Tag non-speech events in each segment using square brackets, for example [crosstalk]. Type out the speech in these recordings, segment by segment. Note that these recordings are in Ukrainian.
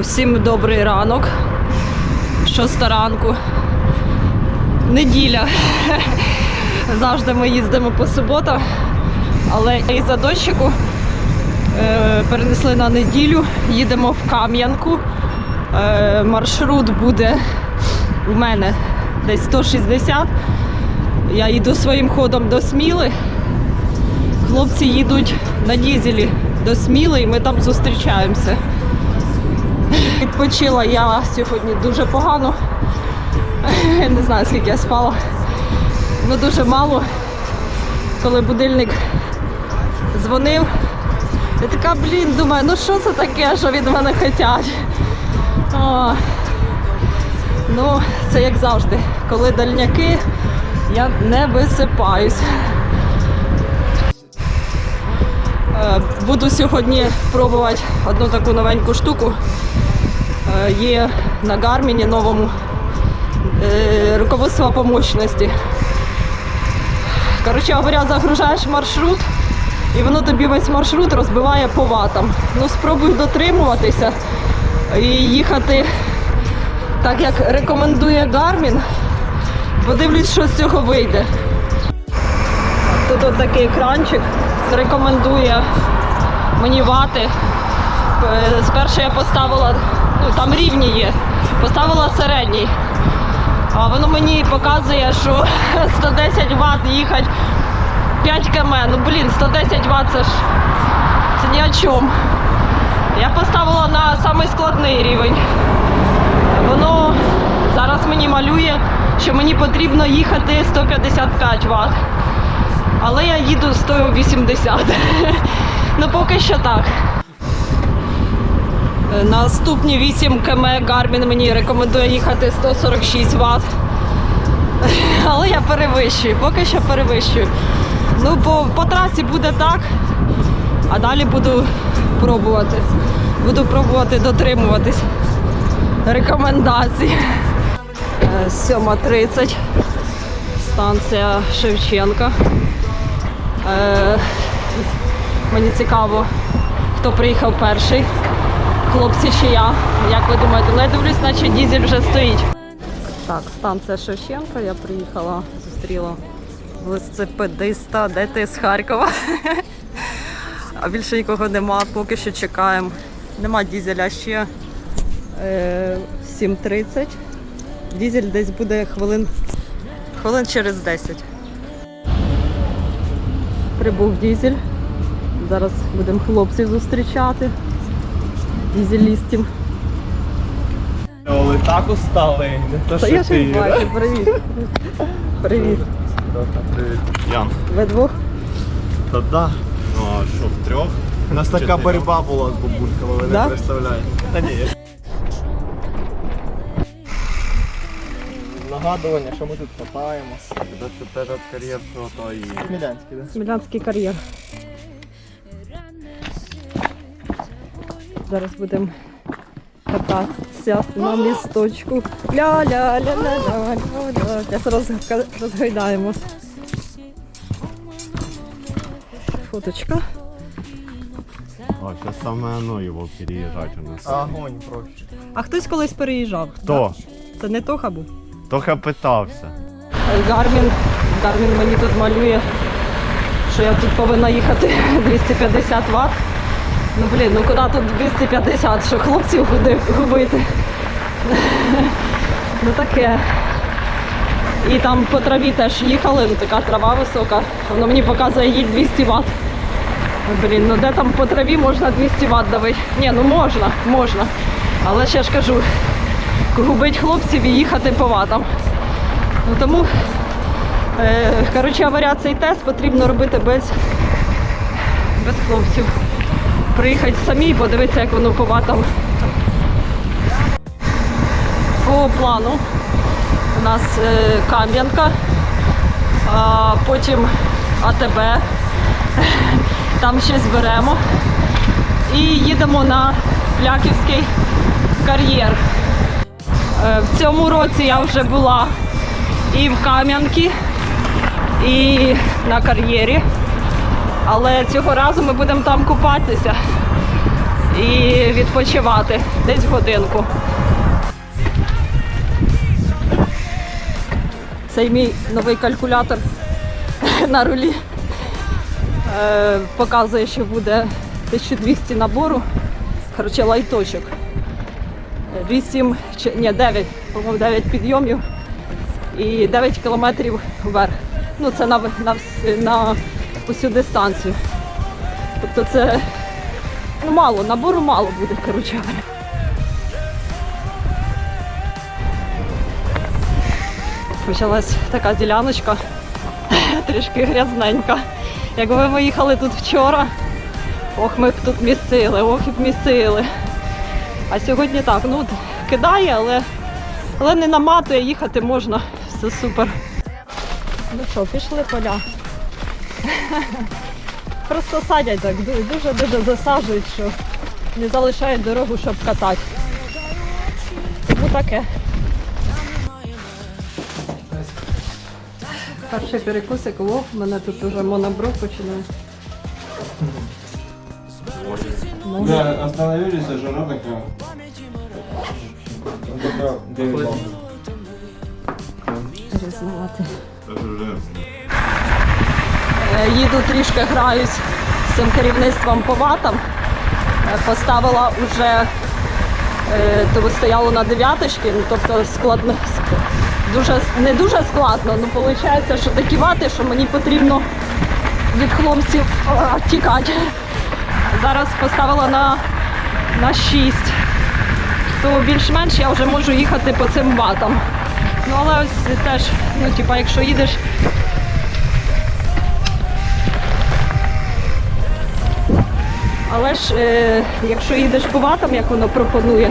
Всім добрий ранок. Шоста ранку. Неділя. [laughs] Завжди ми їздимо по суботам, але із-за дощику е, перенесли на неділю. Їдемо в Кам'янку. Е, маршрут буде у мене десь 160. Я йду своїм ходом до Сміли. Хлопці їдуть на дізелі до Сміли і ми там зустрічаємося. Відпочила я сьогодні дуже погано. [laughs] Не знаю, скільки я спала. Ну дуже мало. Коли будильник дзвонив, я така, блін, думаю, ну що це таке, що від мене хочуть. О, ну, це як завжди. Коли дальняки, я не висипаюсь. Е, Буду сьогодні пробувати одну таку новеньку штуку. Е, Є на Гарміні новому е, руководство по мощності. Коротше говоря, загружаєш маршрут і воно тобі весь маршрут розбиває по ватам. Ну, спробуй дотримуватися і їхати так, як рекомендує Garmin. Подивлюсь, що з цього вийде. Тут от такий екранчик рекомендує мені вати. Е, Спершу я поставила, ну там рівні є, поставила середній. А воно мені показує, що 110 Вт їхати 5 км. Ну блін, 110 Вт це ж це ні о чому. Я поставила на самий складний рівень. Воно зараз мені малює, що мені потрібно їхати 155 Вт. Але я їду 180. [laughs] ну поки що так. Наступні 8 км Garmin мені рекомендує їхати 146 Вт. [laughs] Але я перевищую, поки що перевищую. Ну, по, по трасі буде так, а далі буду пробувати. Буду пробувати дотримуватись рекомендацій. Е, 7.30. Станція Шевченка. Е, мені цікаво, хто приїхав перший. Хлопці чи я. Як ви думаєте? Ну, дивлюсь, наче дізель вже стоїть. Так, станція Шевченка. Я приїхала, зустріла велосипедиста. Де ти з Харкова? [laughs] А більше нікого нема, поки що чекаємо. Нема дізеля ще е, 7.30. Дізель десь буде хвилин, хвилин через 10. Прибув дізель. Зараз будемо хлопців зустрічати. Дізелістів. Оли так устали, не то Та що я ти. їх бачу, привіт. Привіт. Привіт. Ян. Ви двох? Та да. Ну а що, в трьох? У нас така боротьба була з бабульками, ви Да? не представляєте. Та ні. Нагадування, що ми тут катаємось. Це этот кар'єр, то і... Смілянський, да? Смілянський кар'єр. Зараз будемо кататися на місточку. Ля-ля-ля-ля-ля. Зараз розга- розгойдаємо. Фоточка. О, сейчас самое оно его переезжать у нас. Огонь проще. А хтось колись переїжджав? Хто? Це не Тоха був? Тоха питався. Гармін. Гармін мені тут малює, що я тут повинна їхати [laughs] 250 Вт. Ну блін, ну куди тут 250, що хлопців губити. ну таке. І там по траві теж їхали, ну така трава висока. Воно мені показує їдь 200 Вт. Ну, блін, ну де там по траві можна 200 Вт давити? Ні, ну можна, можна. Але ще ж кажу, губить хлопців і їхати по ватам. Ну, тому, е, коротше цей тест потрібно робити без, без хлопців. Приїхати самі і подивитися, як воно по ватам. По плану у нас е, Кам'янка, потім АТБ, [laughs] там щось беремо і їдемо на Пляківський кар'єр. Е, В цьому році я вже була і в Кам'янці, і на кар'єрі. Але цього разу ми будемо там купатися. і відпочивати десь годинку. Цей мій новий калькулятор [laughs] на рулі е, показує, що буде 1200 набору. Коротше, лайточок. 8, чи, ні, 9, по-моєму, 9 підйомів і 9 кілометрів вверх. Ну, це на, на, на усю дистанцію. Тобто це ну, мало, набору мало буде, коротше. Почалась така діляночка, [laughs] трішки грязненька. Якби ми їхали тут вчора, ох, ми б тут місцили, ох і б місцили. А сьогодні так, ну кидає, але, але не наматує, їхати можна, все супер. Ну що, пішли поля. [laughs] Просто садять так, дуже-дуже засаджують, що не залишають дорогу, щоб катати. Тому таке. Перший перекусик, о, в мене тут уже моноброк починає. Да, остановились, а жара деревянная. Це вже Їду трішки граюсь з цим керівництвом по ватам. Е, Поставила вже е, то стояло на дев'яточки, ну тобто складно дуже не дуже складно. Ну виходить, що такі вати, що мені потрібно від хлопців тікати. Зараз поставила на, на 6. То більш-менш я вже можу їхати по цим ватам. Ну але ось теж, ну типа, якщо їдеш Але ж е, якщо їдеш по ватам, як воно пропонує,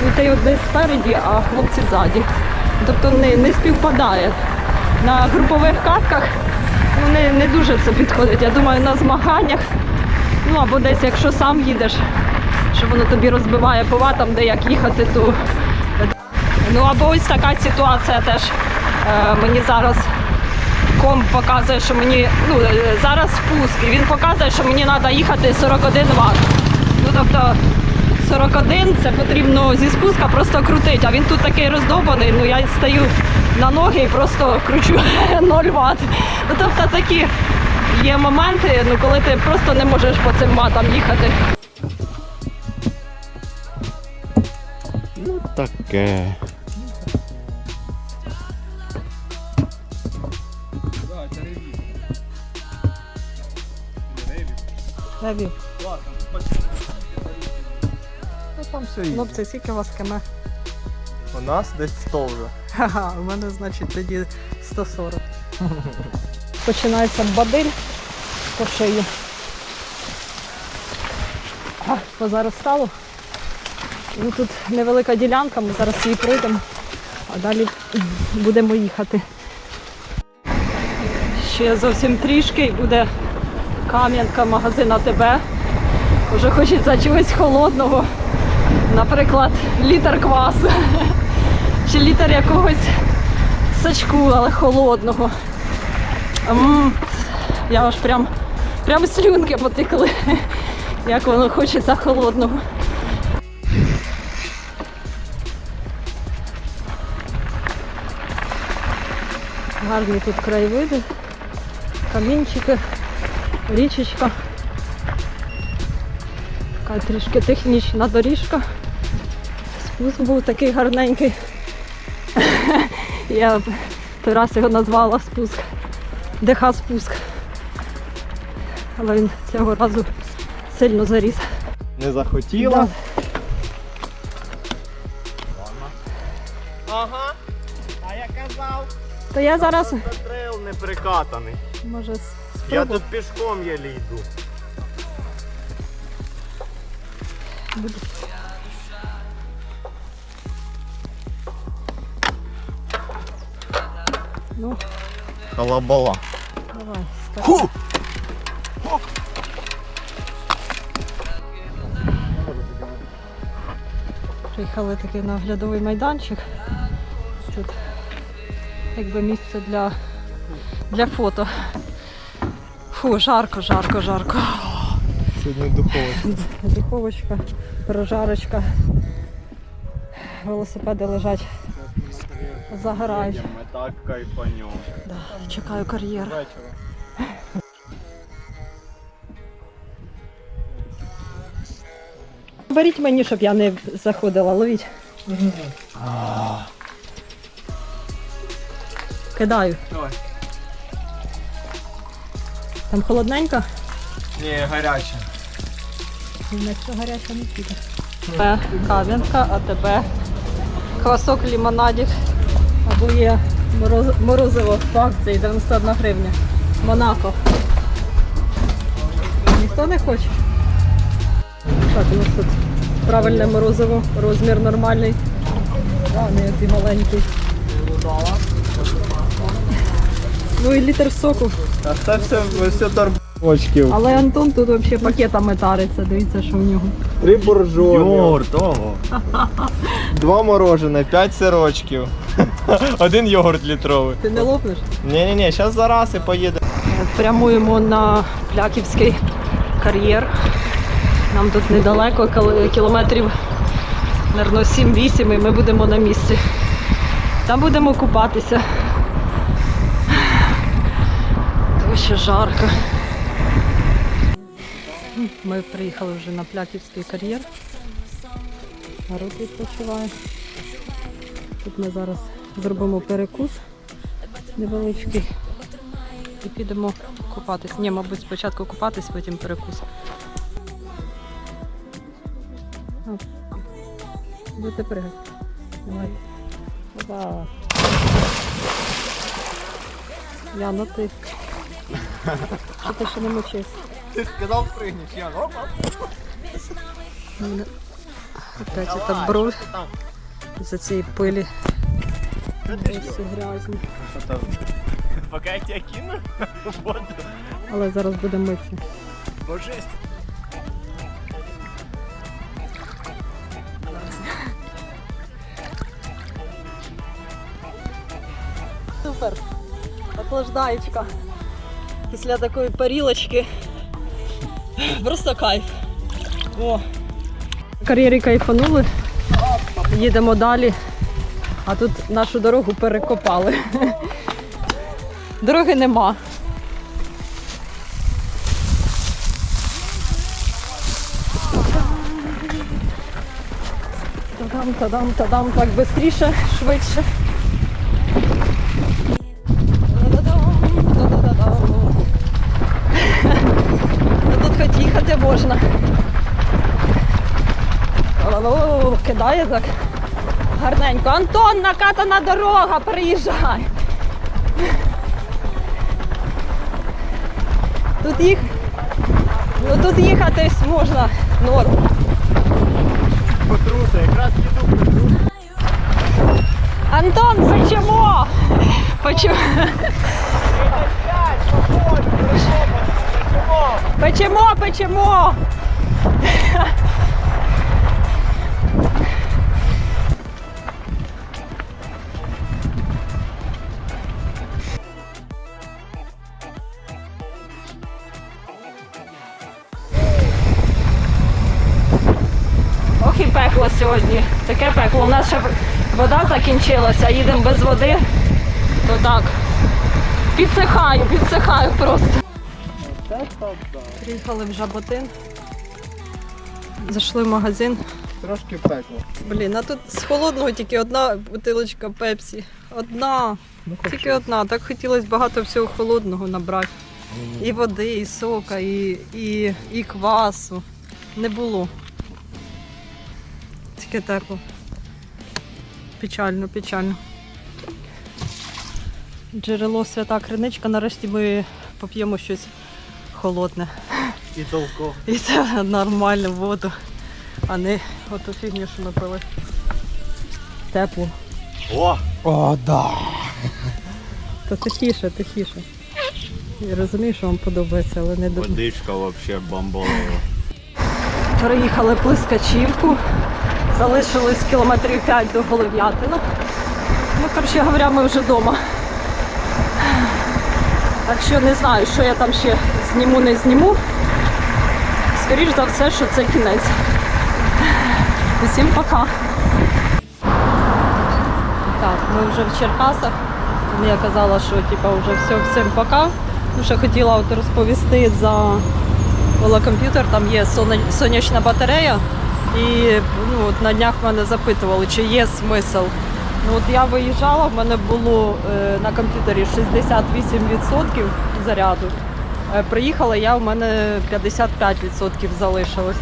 то ти от спереді, а хлопці ззаді. Тобто не, не співпадає. На групових катках ну, не, не дуже це підходить. Я думаю, на змаганнях, ну або десь, якщо сам їдеш, що воно тобі розбиває по ватам, де як їхати, то ну або ось така ситуація теж е, мені зараз комп показує, що мені ну е, зараз спуск, і він показує, що мені треба їхати 41 Вт. Ну тобто 41 це потрібно зі спуска просто крутити, а він тут такий роздовбаний, ну я стою на ноги і просто кручу [laughs] 0 Вт. Ну тобто такі є моменти, ну коли ти просто не можеш по цим ватам їхати. ну таке. Леві, Ну там все є. хлопці, скільки у вас кеме? У нас десь 100 вже. Ага, у мене, значить, тоді 140. Починається бадиль по шиї. А, позаростало. Ну, тут невелика ділянка, ми зараз її пройдемо, а далі будемо їхати. Ще зовсім трішки і буде кам'янка магазина ТБ. Вже хочеться чогось холодного. Наприклад, літр квасу. [laughs] Чи літр якогось сачку, але холодного. Я аж прям, прям слюнки потекли. [laughs] Як воно хочеться холодного. Гарні тут краєвиди, камінчики, річечка. Така трішки технічна доріжка. Спуск був такий гарненький. [laughs] Я той раз його назвала спуск. ДХ спуск. Але він цього разу сильно заріс. Не захотіла. Да. Ага. А я казав, То я зараз трейл не прикатаний. може Я тут пішком єлі йду. Буду. Ну, Колобала. давай. старт. Ху! Приїхали такий на оглядовий майданчик. Тут якби місце для, для фото. Фу, жарко, жарко, жарко. Сьогодні духовочка. Духовочка, прожарочка. Велосипеди лежать, загорають. Ми так кайфанем. Да, чекаю кар'єр. Беріть мені, щоб я не заходила, ловіть. Кидаю. Давай. Там холодненько? Ні, гаряче. Якщо гаряча не піде. Тебе кав'янка, а тебе квасок лімонадик. Або є мороз- морозиво по акції 91 гривня. Монако. Ніхто не хоче? Так, у нас тут правильне морозиво, розмір нормальний. А, не який маленький. Ну і літр соку. А це все, все торбочків. Але Антон тут взагалі пакетами тариться. Дивіться, що в нього. Три. Йогурт, того. [laughs] Два морожене, п'ять сирочків. [laughs] Один йогурт літровий. Ти не лопнеш? Ні-ні-ні, зараз зараз і поїде. Прямуємо на Пляківський кар'єр. Нам тут недалеко, кілометрів наверно, 7-8 і ми будемо на місці. Там будемо купатися. Що жарко. Ми приїхали вже на Пляківський кар'єр. Народ відпочиває. Тут ми зараз зробимо перекус невеличкий і підемо купатись. Ні, мабуть, спочатку купатись, потім перекус. Будете пригати. Давай. Яна, ти. Що ти ще не мочись? Ти сказав пригнеш, Ян. Опа. Мене Опять эта бровь за цієї пилі. Всі грязні. Поки я тебе кину [laughs] в воду. Але зараз буде митися. Божесть. Супер. Охлаждаєчка. Після такої парілочки. Просто кайф. О. Кар'єрі кайфанули. Їдемо далі. А тут нашу дорогу перекопали. Дороги нема. Тадам, тадам, тадам, так швидше, швидше. Кидає так. Гарненько. Антон, накатана дорога, приїжджай. Тут їх. Ну тут їхати можна норм. Потруса, якраз їду. Антон, почему? Почему? Почему? Почему? Ще вода закінчилася, їдемо без води. То так. Підсихаю, підсихаю просто. Приїхали в Жаботин. Зайшли в магазин. Трошки пекло. Блін, а тут з холодного тільки одна бутилочка пепсі. Одна. Тільки одна. Так хотілося багато всього холодного набрати. І води, і сока, і, і, і квасу. Не було. Тільки тепло. Печально, печально. Джерело свята криничка. Нарешті ми поп'ємо щось холодне. І толково. [laughs] І це нормальну воду, а не оту фігню, що ми пили. Тепло. О! О, да. Та тихіше, тихіше. Я розумію, що вам подобається, але не дуже. Водичка вообще бомболова. Переїхали плискачівку, залишилось кілометрів 5 до Голов'ятина. Ну, коротше говоря, ми вже вдома. Так що не знаю, що я там ще зніму, не зніму. скоріш за все, що це кінець. Усім пока. Так, ми вже в Черкасах. Я казала, що типа, вже все, всім пока. Ну, хотіла от розповісти за велокомп'ютер, там є сонячна батарея. І ну, от на днях мене запитували, чи є смисл. Ну, от я виїжджала, в мене було е, на комп'ютері 68% заряду. Е, приїхала я, в мене 55% залишилось.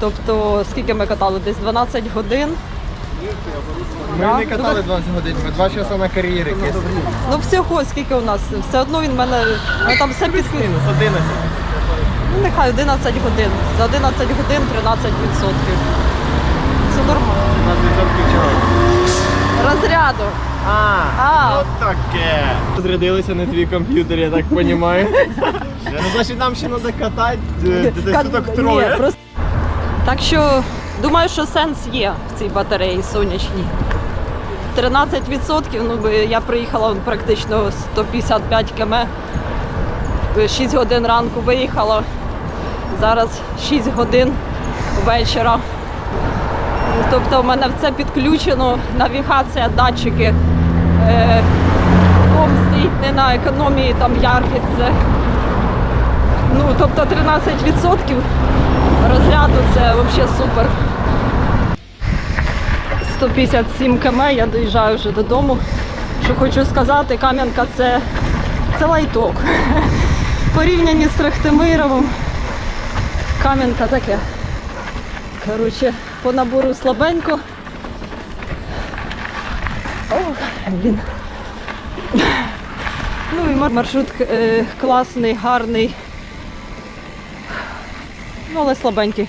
Тобто, скільки ми катали? Десь 12 годин. Ми Да? не катали 20 годин, ми 2 часа на кар'єри кисли. Ну всього, скільки у нас? Все одно він в мене. Ну, там все під 11. Ну, нехай 11 годин. За 11 годин 13%. Це нормально. 15% чого? Розряду. А, А. от таке. Зрядилися на твій комп'ютер, я так розумію. Ну, значить, нам ще треба катати е, десь Кат- суток Ні, троє. просто... Так що думаю, що сенс є в цій батареї сонячній. 13%, ну би я приїхала практично 155 км. 6 годин ранку виїхала. Зараз 6 годин вечора. Тобто в мене все підключено, навігація, датчики. Е, ком стоїть не на економії, там яркість. Ну, тобто 13% розряду це взагалі супер. 157 км, я доїжджаю вже додому. Що хочу сказати, Кам'янка це, це лайток. [laughs] Порівнянні з Трахтимировим. Кам'янка таке. Коротше, по набору слабенько. Ох, блін. Ну і маршрут е, класний, гарний. Ну, але слабенький.